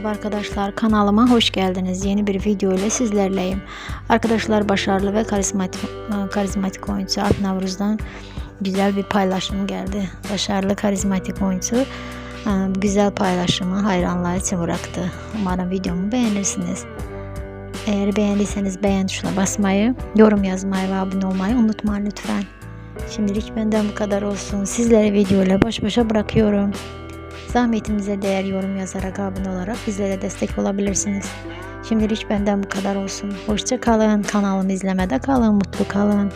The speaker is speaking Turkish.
Merhaba arkadaşlar kanalıma hoş geldiniz. Yeni bir video ile sizlerleyim. Arkadaşlar başarılı ve karizmatik, karizmatik oyuncu Alp Navruz'dan güzel bir paylaşım geldi. Başarılı karizmatik oyuncu e, güzel paylaşımı hayranlar için bıraktı. Umarım videomu beğenirsiniz. Eğer beğendiyseniz beğen tuşuna basmayı, yorum yazmayı ve abone olmayı unutmayın lütfen. Şimdilik benden bu kadar olsun. Sizleri video ile baş başa bırakıyorum. Zahmetimize değer yorum yazarak abone olarak bizlere destek olabilirsiniz. Şimdilik benden bu kadar olsun. Hoşça kalın. Kanalımı izlemede kalın. Mutlu kalın.